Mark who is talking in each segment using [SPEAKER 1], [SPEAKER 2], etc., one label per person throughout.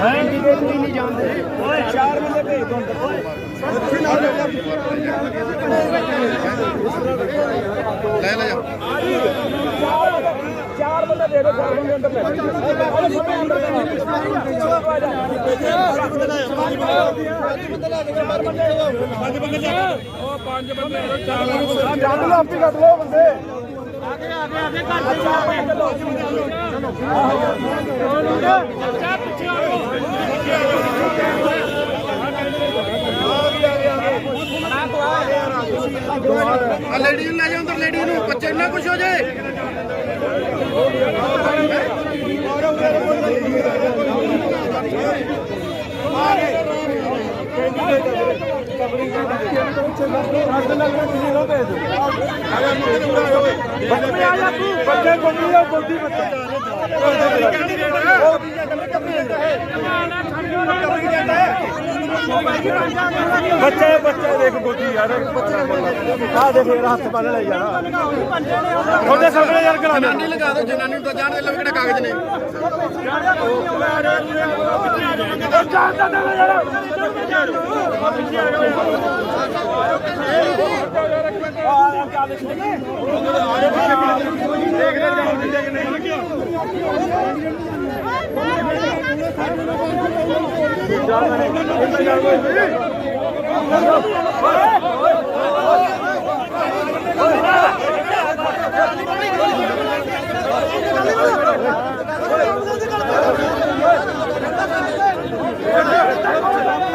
[SPEAKER 1] Candidate ਵੀ ਨਹੀਂ ਜਾਣਦੇ ਓਏ ਚਾਰ ਬੰਦੇ ਭੇਜ ਦੋ ਅੰਦਰ
[SPEAKER 2] ਲੈ ਲੈ ਜਾ
[SPEAKER 1] ਚਾਰ ਬੰਦੇ ਦੇ ਦੋ ਚਾਰ ਬੰਦੇ ਅੰਦਰ ਲੈ ਕੱਢ ਲਓ ਆਪੀ ਕੱਢ ਲਓ ਬੰਦੇ
[SPEAKER 2] ਆ ਲੇਡੀ ਨੂੰ ਲੈ ਜਾ ਅੰਦਰ ਲੇਡੀ ਨੂੰ। ਬੱਚੇ ਨਾ ਕੁਛ ਹੋ ਜਾਏ
[SPEAKER 1] ਬੱਚੇ ਆ ਜਾ ਤੂੰ ਬੱਚੇ ਗੋਦੀ ਆ ਗੋਦੀ ਬੱਚੇ ਬੱਚੇ ਬੱਚੇ ਦੇਖ ਗੋਦੀ ਯਾਰ ਆ ਦੇਖ ਯਾਰ ਹੱਥ ਬੰਨ ਲੈ ਯਾਰ ਤੁਹਾਡੇ ਸਾਹਮਣੇ ਯਾਰ ਕਰਾ
[SPEAKER 2] ਜਨਾਨੀ ਲਗਾ ਦਿਓ, ਜਨਾਨੀ ਨੂੰ ਤਾਂ ਜਾਣ ਦੇ ਲਵੇ ਕਿਹੜੇ ਕਾਗਜ਼ ਨੇ।
[SPEAKER 1] ਜਾਣਦਾ ਨਾ ਯਾਰ ਦੇਖ ਲੈ ਜਾਉਂਦੇ ਕਿ ਨਹੀਂ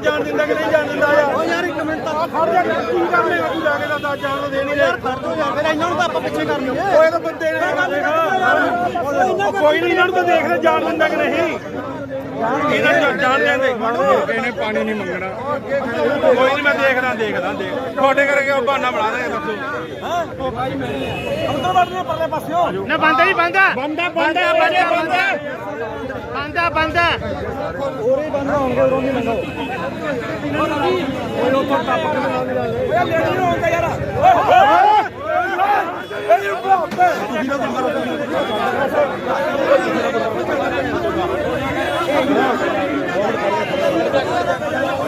[SPEAKER 1] ਜਾਣ ਦਿੰਦਾ ਕਿ ਨਹੀਂ ਜਾਣ ਦਿੰਦਾ ਯਾਰ ਓ ਯਾਰ ਇੱਕ ਮਿੰਟ ਤਾਂ ਖੜ ਜਾ ਕੀ ਕਰ ਲੇਗਾ ਤੂੰ ਜਾ ਕੇ ਤਾਂ ਜਾਣ ਦੇ ਨਹੀਂ ਯਾਰ ਖੜ ਤੋਂ ਯਾਰ ਇਹਨਾਂ ਨੂੰ ਤਾਂ ਆਪਾਂ ਪਿੱਛੇ ਕਰਨੀ ਓਏ ਓਏ ਤਾਂ ਬੰਦੇ ਨੇ ਕੋਈ ਨਹੀਂ ਇਹਨਾਂ ਨੂੰ ਤਾਂ ਦੇਖ ਜਾਣ ਦਿੰਦਾ ਕਿ ਨਹੀਂ ਇਹਨਾਂ ਨੂੰ ਜਾਣ ਲੈਂਦੇ ਇਹਨੇ ਪਾਣੀ ਨਹੀਂ ਮੰਗਣਾ ਕੋਈ ਨਹੀਂ ਮੈਂ ਦੇਖਦਾ ਦੇਖਦਾ ਦੇਖ ਤੁਹਾਡੇ ਕਰਕੇ ਉਹ ਬਹਾਨਾ ਬਣਾ ਦੇ ਦੱਸੋ ਅੰਦਰ ਵੜਨੇ ਪਰਲੇ ਪਾਸਿਓ
[SPEAKER 3] ਨਾ ਬੰਦਾ ਨਹੀਂ ਬੰਦਾ
[SPEAKER 1] ਬੰਦਾ
[SPEAKER 3] ਬੰਦਾ ਬੰਦਾ ਬੰਦਾ ਬੰਦਾ ਬੰਦਾ
[SPEAKER 1] ਹੋਰੇ ਬੰਦਾ ਹੋਣਗੇ ਉਰੋਂ ਨਹੀਂ ਲੰਘੋ ਓਏ ਉੱਥੋਂ ਟੱਪ ਕੇ ਨਾ ਵੀ ਓਏ ਲੇਡੀ ਨੂੰ ਆਉਂਦਾ ਯਾਰ ਓਏ ਇਹ ਨੂੰ ਬੁਲਾਉਂਦੇ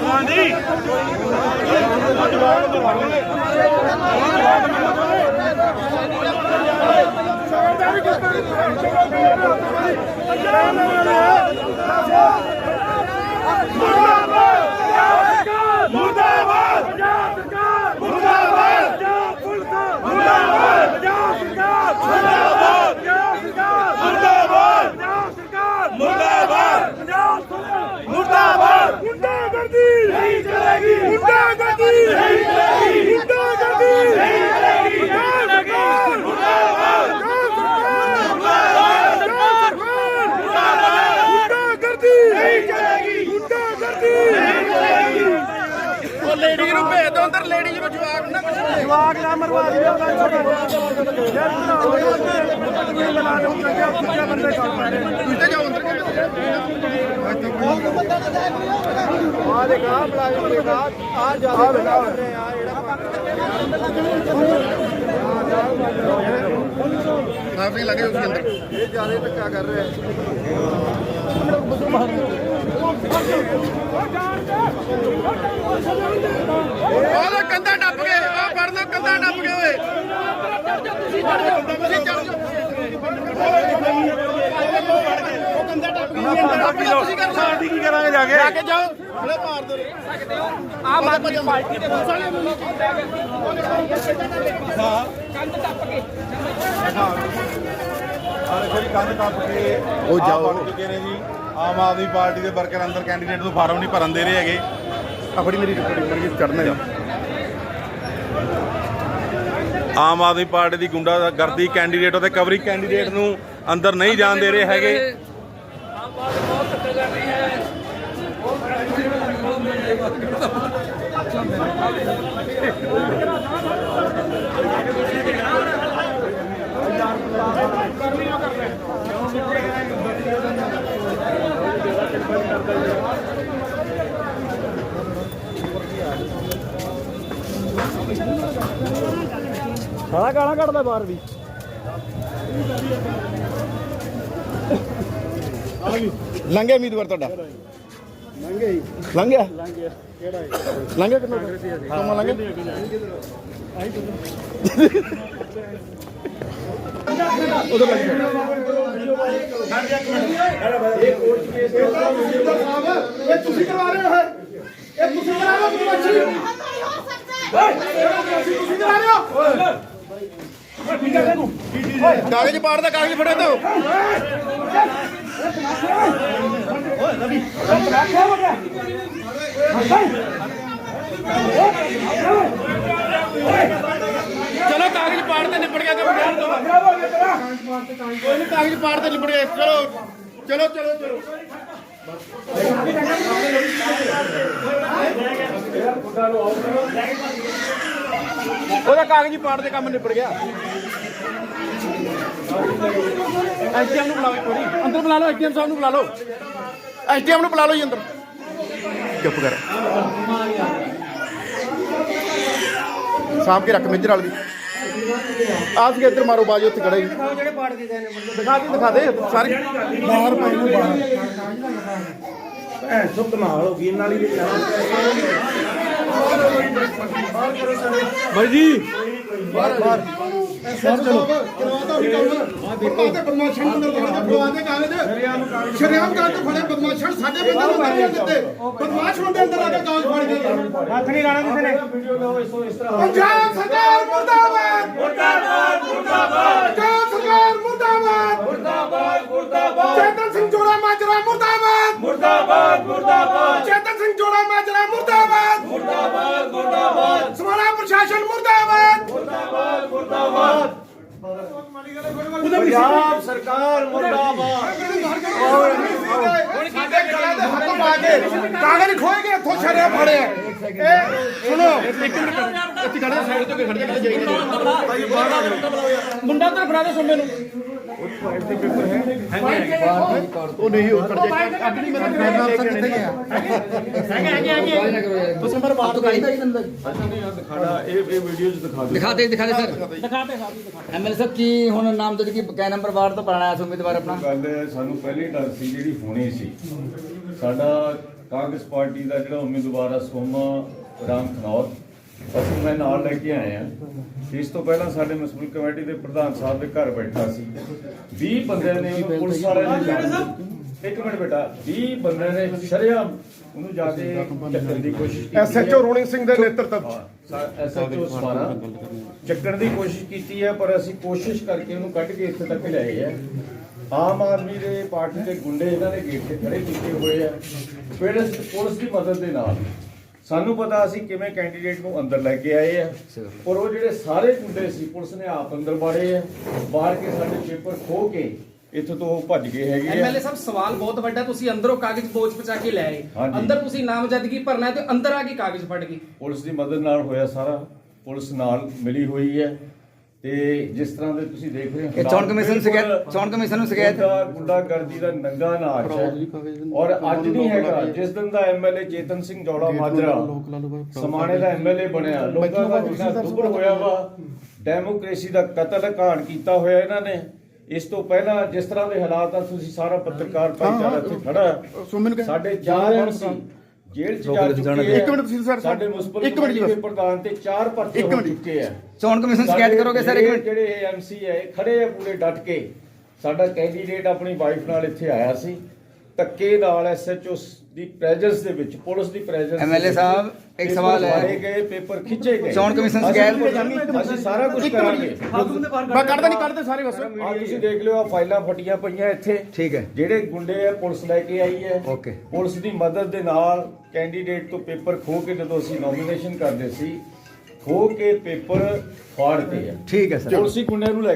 [SPEAKER 1] ਹਾਂਜੀ। ਮੁਰਦਾਬਾਦ ਪੰਜਾਬ ਸਰਕਾਰ ਮੁਰਦਾਬਾਦ ਪੰਜਾਬ ਪੁਲਿਸ ਮੁਰਦਾਬਾਦ ਪੰਜਾਬ ਸਰਕਾਰ ਮੁਰਦਾਬਾਦ ਪੰਜਾਬ ਸਰਕਾਰ ਮੁਰਦਾਬਾਦ ਪੰਜਾਬ ਸਰਕਾਰ ਮੁਰਦਾਬਾਦ ਪੰਜਾਬ ਸਰਕਾਰ ਮੁਰਦਾਬਾਦ ਗੁੰਡਾਗਰਦੀ ਨਹੀਂ ਚਲੇਗੀ ਗੁੰਡਾਗਰਦੀ ਨਹੀਂ ਚਲੇਗੀ ਗੁੰਡਾਗਰਦੀ ਨਹੀਂ ਚਲੇਗੀ ਪੰਜਾਬ ਸਰਕਾਰ ਮੁਰਦਾਬਾਦ ਪੰਜਾਬ ਸਰਕਾਰ ਮੁਰਦਾਬਾਦ ਮੁਰਦਾਬਾਦ ਗੁੰਡਾਗਰਦੀ ਨਹੀਂ ਚਲੇਗੀ ਗੁੰਡਾਗਰਦੀ ਨਹੀਂ ਚਲੇਗੀ
[SPEAKER 2] ਉਹ ਲੇਡੀ ਨੂੰ ਭੇਜ ਦਿਓ ਅੰਦਰ ਲੇਡੀ ਨੂੰ ਜਵਾਬ ਨਾ ਕੁਛ ਦੇ
[SPEAKER 1] ਜਵਾਕ ਨਾ ਮਰਵਾ ਦਿਓ ਯਾਰ ਬਣਾ ਦੋ ਪੁੱਛਿਆ ਬੰਦੇ ਕੰਮ ਪੈ ਰਹੇ
[SPEAKER 2] ਤੁਸੀਂ ਤੇ ਜਾਓ ਅੰਦਰ।
[SPEAKER 1] ਆ ਦੇਖਾ ਬਲਾਜ ਦੇਖਾ ਆ ਜਾ ਆ ਦੇਖਾ
[SPEAKER 2] ਕਾਫੀ ਲੱਗੇ ਤੁਸੀਂ ਅੰਦਰ।
[SPEAKER 1] ਇਹ ਜ਼ਿਆਦਾ ਧੱਕਾ ਕਰ ਰਿਹਾ
[SPEAKER 2] ਉਹਦਾ ਕੰਧਾ ਟੱਪ ਗਏ ਆ ਫੜ ਲਓ ਕੰਧਾ ਟੱਪ ਗਏ ਓਏ ਤੁਸੀਂ ਚੜ ਜਾਓ ਤੁਸੀਂ ਚੜ ਜਾਓ
[SPEAKER 1] ਤੁਸੀਂ ਕਰ ਸਾਡੀ ਕੀ ਕਰਾਂਗੇ ਜਾ ਕੇ
[SPEAKER 2] ਜਾ ਕੇ ਜਾਓ ਹਲੇ ਮਾਰ ਦੋ ਆ ਬਾਤ ਪਾਰਟੀ ਦੇ ਸਾਲੇ ਨੂੰ
[SPEAKER 4] ਕੋਈ ਕੰਧ ਟੱਪ ਕੇ
[SPEAKER 2] ਉਹ
[SPEAKER 4] ਆਹ
[SPEAKER 2] ਜਾਓ।
[SPEAKER 4] ਬਣ ਚੁੱਕੇ ਨੇ ਜੀ ਆਮ ਆਦਮੀ ਪਾਰਟੀ ਦੇ ਵਰਕਰ ਅੰਦਰ ਕੈਂਡੀਡੇਟ ਨੂੰ ਫਾਰਮ ਨਹੀਂ ਭਰਨ ਦੇ ਰਹੇ ਹੈਗੇ।
[SPEAKER 2] ਆਪਣੀ ਮੇਰੀ ਰਿਪੋਰਟਿੰਗ ਕਰਕੇ ਚੜਨਾ ਜਾ
[SPEAKER 4] ਆਮ ਆਦਮੀ ਪਾਰਟੀ ਦੀ ਗੁੰਡਾਗਰਦੀ ਕੈਂਡੀਡੇਟ ਅਤੇ ਕਵਰੀ ਕੈਂਡੀਡੇਟ ਨੂੰ ਅੰਦਰ ਨਹੀਂ ਜਾਣ ਦੇ ਰਹੇ ਹੈਗੇ।
[SPEAKER 1] ਸਾਰਾ ਗਾਲਾਂ ਕੱਢਦਾ ਬਾਹਰ ਵੀ।
[SPEAKER 2] ਲੰਘਿਆ ਉਮੀਦਵਾਰ ਤੁਹਾਡਾ?
[SPEAKER 1] ਲੰਘੇ ਹੀ
[SPEAKER 2] ਲੰਘਿਆ?
[SPEAKER 1] ਲੰਘੇ ਕਿਹੜਾ ਹੈ
[SPEAKER 2] ਲੰਘਿਆ ਕਿੰਨਾ ਕੰਮ ਲੰਘਿਆ ਉਧਰ ਲੱਗ
[SPEAKER 1] ਇਹ ਤੁਸੀਂ ਕਰਵਾ ਰਹੇ ਹੋ ਇਹ? ਇਹ ਤੁਸੀਂ ਕਰਾ ਰਹੇ ਹੋ ਤੁਸੀਂ ਕਾਗਜ਼ ਪਾੜ ਦਾ
[SPEAKER 2] ਕਾਗਜ਼ ਪਾੜਦਾ ਕਾਗਜ਼ ਫੜੋ ਤੋ ਚਲੋ ਕਾਗਜ਼ ਪਾੜ ਤੇ ਨਿਬੜ ਗਿਆ ਕੰਮ ਕਰ ਦੋ। ਕੋਈ ਨੀ, ਕਾਗਜ਼ ਪਾੜ ਤੇ ਨਿਬੜ ਗਿਆ। ਚਲੋ ਚਲੋ ਚਲੋ ਚਲੋ। ਉਹਦਾ ਕਾਗਜ਼ੀ ਹੀ ਪਾੜ ਤੇ ਕੰਮ ਨਿਬੜ ਗਿਆ। ਐਸਡੀਐਮ ਨੂੰ ਬੁਲਾਓ ਇੱਕ ਵਾਰੀ। ਅੰਦਰ ਬੁਲਾ ਲਓ, ਐਸਡੀਐਮ ਸਾਹਿਬ ਨੂੰ ਬੁਲਾ ਲਓ। ਐਸਡੀਐਮ ਨੂੰ ਬੁਲਾ ਲਓ ਜੀ ਅੰਦਰ। ਚੁੱਪ ਕਰ। ਸਾਂਭ ਕੇ ਰੱਖ ਮੇਜਰ ਵਾਲੀ। ਆਸ ਕੇ ਇੱਧਰ ਮਾਰੋ, ਬਾਜੀ ਉੱਥੇ ਖੜਾ। ਜਿਹੜੇ ਪਾੜ ਕੇ ਗਏ ਨੇ ਦਿਖਾ ਦੇ ਦਿਖਾ ਦੇ ਸਾਰੇ। ਬਾਹਰ ਪੈ ਨੂੰ ਬਾਹਰ
[SPEAKER 1] ਐ ਸੁੱਤ ਨਾਲ ਹੋ ਗਈ, ਇਹਨਾਂ ਵਾਲੀ
[SPEAKER 2] ਬਾਈ ਜੀ।
[SPEAKER 1] ਬਾਹਰ ਬਾਹਰ ਸਰ ਚਲੋ। ਕਰਵਾਤਾ ਵੀ ਕੰਮ ਦੇਖੋ ਤੇ ਬਦਮਾਸ਼ਾਂ ਨੂੰ ਲਗਾ ਦੇ ਦੇ ਕਾਗਜ਼ ਸ਼ਰਿਆਮ ਕਾਗਜ਼ ਤੇ ਫੜੇ ਬਦਮਾਸ਼ਾਂ ਸਾਡੇ ਬੰਦੇ ਨੂੰ ਨਹੀਂ ਦਿੱਤੇ। ਬਦਮਾਸ਼ ਬੰਦੇ ਅੰਦਰ ਆ ਕੇ ਕਾਗਜ਼ ਫੜ ਗਏ। ਹੱਥ ਨਹੀਂ ਲਾਣਾ ਕਿਸੇ ਨੇ। ਪੰਜਾਬ ਸਰਕਾਰ ਮੁਰਦਾਬਾਦ। ਮੁਰਦਾਬਾਦ ਮੁਰਦਾਬਾਦ। ਪੰਜਾਬ ਸਰਕਾਰ ਮੁਰਦਾਬਾਦ। ਮੁਰਦਾਬਾਦ ਮੁਰਦਾਬਾਦ। ਚੇਤਨ ਸਿੰਘ ਜੋੜਾ ਮਾਜਰਾ ਮੁਰਦਾਬਾਦ ਮੁਰਦਾਬਾਦ ਮੁਰਦਾਬਾਦ ਚੇਤਨ ਸਿੰਘ ਜੋੜਾ ਮਾਜਰਾ ਮੁਰਦਾਬਾਦ ਮੁਰਦਾਬਾਦ ਮੁਰਦਾਬਾਦ ਸਮਾਣਾ ਪ੍ਰਸ਼ਾਸਨ ਮੁਰਦਾਬਾਦ ਪੰਜਾਬ ਸਰਕਾਰ ਮੁਰਦਾਬਾਦ। ਹੁਣ ਸਾਡੇ ਗਲਾਂ ਦੇ ਹੱਥ ਪਾ ਕੇ ਕਾਗਜ਼ ਖੋਏ ਗਏ ਇੱਥੋਂ ਛੜਿਆ ਫੜੇ ਇਹ ਸੁਣੋ। ਇੱਕ ਮਿੰਟ। ਇੱਥੇ ਖੜੇ ਸਾਈਡ ਤੋਂ ਖੜ ਜਾ ਜਾਈਏ ਮੁੰਡਾ ਤਾਂ ਫੜਾ। ਦੇ ਸੁਣਨੇ ਨੂੰ। ਉਹ ਨਹੀਂ ਉਹ ਖੜ ਜਾ ਅੱਡ ਨਹੀਂ ਮੇਰਾ ਅਫਸਰ ਕਿੱਥੇ ਗਿਆ
[SPEAKER 5] ਦਿਖਾ ਦੇ ਦਿਖਾ ਦੇ ਸਰ। ਦਿਖਾ ਦੇ। ਐਮਐਲਏ ਸਾਹਿਬ ਕੀ ਹੁਣ ਨਾਮਜ਼ਦ ਕੀ ਕੈ ਨੰਬਰ ਵਾਰਡ ਤੋਂ ਪੁਰਾਣਾ ਹੈ ਉਮੀਦਵਾਰ ਆਪਣਾ?
[SPEAKER 6] ਗੱਲ ਸਾਨੂੰ ਪਹਿਲੀ ਡਰ ਸੀ ਜਿਹੜੀ ਹੋਣੀ ਸੀ। ਸਾਡਾ ਕਾਂਗਰਸ ਪਾਰਟੀ ਦਾ ਜਿਹੜਾ ਉਮੀਦਵਾਰ ਆ ਸੋਮਾ ਰਾਮ ਖਨੌਤ ਅਸੀਂ ਮੈਂ ਨਾਲ ਲੈ ਕੇ ਆਏ ਆ ਇਸ ਤੋਂ ਪਹਿਲਾਂ ਸਾਡੇ ਮਿਊਨਿਸਪਲ ਕਮੇਟੀ ਦੇ ਪ੍ਰਧਾਨ ਸਾਹਿਬ ਦੇ ਘਰ ਬੈਠਾ ਸੀ। 20 ਬੰਦਿਆਂ ਨੇ ਉਹਨੂੰ ਪੁਲਿਸ ਵਾਲਿਆਂ ਨੇ ਇੱਕ ਮਿੰਟ ਬੇਟਾ 20 ਬੰਦਿਆਂ ਨੇ ਸ਼ਰੇਆਮ ਉਹਨੂੰ ਜਾ ਕੇ ਚੱਕਣ ਦੀ ਕੋਸ਼ਿਸ਼ ਕੀਤੀ
[SPEAKER 2] ਐਸਐਚਓ ਰੋਣਿੰਗ ਸਿੰਘ ਦੇ ਨੇਤਰਤਵ ਚ।
[SPEAKER 6] ਐਸਐਚਓ ਸਮਾਰਾ ਚੱਕਣ ਦੀ ਕੋਸ਼ਿਸ਼ ਕੀਤੀ ਹੈ ਪਰ ਅਸੀਂ ਕੋਸ਼ਿਸ਼ ਕਰਕੇ ਉਹਨੂੰ ਕੱਢ ਕੇ ਇੱਥੇ ਤੱਕ ਲਿਆਏ ਆ ਆਮ ਆਦਮੀ ਦੇ ਪਾਰਟੀ ਦੇ ਗੁੰਡੇ ਇਹਨਾਂ ਦੇ ਗੇਟ ਤੇ ਖੜੇ ਕੀਤੇ ਹੋਏ ਆ ਫਿਰ ਪੁਲਿਸ ਦੀ ਮਦਦ ਦੇ ਨਾਲ ਸਾਨੂੰ ਪਤਾ ਅਸੀਂ ਕਿਵੇਂ ਕੈਂਡੀਡੇਟ ਨੂੰ ਅੰਦਰ ਲੈ ਕੇ ਆਏ ਆ ਪਰ ਉਹ ਜਿਹੜੇ ਸਾਰੇ ਗੁੰਡੇ ਸੀ ਪੁਲਿਸ ਨੇ ਆਪ ਅੰਦਰ ਬਾੜੇ ਆ ਬਾਹਰ ਕੇ ਸਾਡੇ ਪੇਪਰ ਖੋ ਕੇ ਇੱਥੋਂ ਤੋਂ ਉਹ ਭੱਜ ਗਏ ਹੈਗੇ ਆ।
[SPEAKER 7] ਐਮਐਲਏ ਸਾਹਿਬ ਸਵਾਲ ਬਹੁਤ ਵੱਡਾ ਤੁਸੀਂ ਅੰਦਰੋਂ ਕਾਗਜ਼ ਬੋਝ ਪਚਾ ਕੇ ਲੈ ਆਏ
[SPEAKER 6] ਹਾਂਜੀ।
[SPEAKER 7] ਅੰਦਰ ਤੁਸੀਂ ਨਾਮਜ਼ਦਗੀ ਭਰਨਾ ਹੈ ਤੇ ਅੰਦਰ ਆ ਕੇ ਕਾਗਜ਼ ਫੜ ਗਏ।
[SPEAKER 6] ਪੁਲਿਸ ਦੀ ਮਦਦ ਨਾਲ ਹੋਇਆ ਸਾਰਾ। ਪੁਲਿਸ ਨਾਲ ਮਿਲੀ ਹੋਈ ਹੈ। ਤੇ ਜਿਸ ਤਰ੍ਹਾਂ ਦੇ ਤੁਸੀਂ ਦੇਖ ਰਹੇ ਹੋ
[SPEAKER 5] ਇਹ ਚੋਣ ਕਮਿਸ਼ਨ
[SPEAKER 6] ਬਿਲਕੁਲ
[SPEAKER 5] ਸ਼ਿਕਾਇਤ- ਚੋਣ ਕਮਿਸ਼ਨ ਨੂੰ ਸ਼ਿਕਾਇਤ-
[SPEAKER 6] ਗੁੰਡਾ- ਗੁੰਡਾਗਰਦੀ ਦਾ ਨੰਗਾ ਨਾਚ ਹੈ। ਔਰ ਅੱਜ ਨਹੀਂ ਹੈਗਾ। ਜਿਸ ਦਿਨ ਦਾ ਐਮਐਲਏ ਚੇਤਨ ਸਿੰਘ ਜੌੜਾ ਮਾਜਰਾ ਸਮਾਣੇ ਦਾ ਐਮਐਲਏ ਬਣਿਆ। ਲੋਕਾਂ ਦਾ ਜਿੰਨਾ ਦੁੱਬਰ ਹੋਇਆ ਵਾ ਡੈਮੋਕ੍ਰੇਸੀ ਦਾ ਕਤਲ ਘਾਣ ਕੀਤਾ ਹੋਇਆ ਇਹਨਾਂ ਨੇ। ਇਸ ਤੋਂ ਪਹਿਲਾਂ ਜਿਸ ਤਰ੍ਹਾਂ ਦੇ ਹਾਲਾਤ ਆ ਤੁਸੀਂ ਸਾਰਾ ਪੱਤਰਕਾਰ ਭਾਈਚਾਰਾ ਇੱਥੇ ਖੜਾ। ਸਾਡੇ ਚਾਰ ਐਮਸੀ ਜੇਲ੍ਹ ਚ ਜਾ ਚੁੱਕੇ ਆ
[SPEAKER 2] ਇੱਕ ਮਿੰਟ ਤੁਸੀਂ ਸਰ,
[SPEAKER 6] ਸਾਡੇ ਮੁਸਪਲ
[SPEAKER 2] ਇੱਕ ਮਿੰਟ ਜੀ ਬਸ।
[SPEAKER 6] ਪ੍ਰਧਾਨ ਤੇ ਚਾਰ ਪਰਚੇ
[SPEAKER 2] ਇੱਕ
[SPEAKER 6] ਹੋ
[SPEAKER 2] ਮਿੰਟ ਜੀ।
[SPEAKER 6] ਚੁੱਕੇ ਆ
[SPEAKER 5] ਚੋਣ ਕਮਿਸ਼ਨ ਸ਼ਿਕਾਇਤ ਕਰੋਗੇ ਸਰ ਇੱਕ ਮਿੰਟ।
[SPEAKER 6] ਜਿਹੜੇ ਐਮਸੀ ਹੈ ਇਹ ਖੜੇ ਆ ਪੂਰੇ ਡਟ ਕੇ। ਸਾਡਾ ਕੈਂਡੀਡੇਟ ਆਪਣੀ ਵਾਈਫ ਨਾਲ ਇੱਥੇ ਆਇਆ ਸੀ। ਧੱਕੇ ਨਾਲ ਐਸਐਚਓ ਦੀ ਪ੍ਰੈਜ਼ੈਂਸ ਦੇ ਵਿੱਚ ਪੁਲਿਸ ਦੀ ਪ੍ਰੈਜ਼ੈਂਸ
[SPEAKER 5] MLA ਸਾਹਿਬ, ਇੱਕ ਸਵਾਲ ਹੈ।
[SPEAKER 6] ਗਏ ਪੇਪਰ ਖਿੱਚੇ ਗਏ।
[SPEAKER 5] ਚੋਣ ਕਮਿਸ਼ਨ ਸ਼ਿਕਾਇਤ-
[SPEAKER 6] ਅਸੀਂ ਸਾਰਾ ਕੁਝ ਕਰਾਂਗੇ।
[SPEAKER 2] ਮੈਂ ਕੱਢਦਾ ਨਹੀਂ ਕੱਢਦੇ ਸਾਰੇ ਬਸ।
[SPEAKER 6] ਆ ਤੁਸੀਂ ਦੇਖ ਲਿਓ ਆ ਫਾਈਲਾਂ ਫਟੀਆਂ ਪਈਆਂ ਇੱਥੇ।
[SPEAKER 5] ਠੀਕ ਹੈ।
[SPEAKER 6] ਜਿਹੜੇ ਗੁੰਡੇ ਆ ਪੁਲਿਸ ਲੈ ਕੇ ਆਈ ਹੈ।
[SPEAKER 5] Okay.
[SPEAKER 6] ਪੁਲਿਸ ਦੀ ਮਦਦ ਦੇ ਨਾਲ ਕੈਂਡੀਡੇਟ ਤੋਂ ਪੇਪਰ ਖੋ ਕੇ ਜਦੋਂ ਅਸੀਂ ਨੋਮੀਨੇਸ਼ਨ ਕਰਦੇ ਸੀ ਖੋ ਕੇ ਪੇਪਰ ਫਾੜਦੇ ਆ।
[SPEAKER 5] ਠੀਕ ਹੈ ਸਰ।
[SPEAKER 6] ਪੁਲਿਸ ਹੀ ਗੁੰਡਿਆਂ ਨੂੰ ਲੈ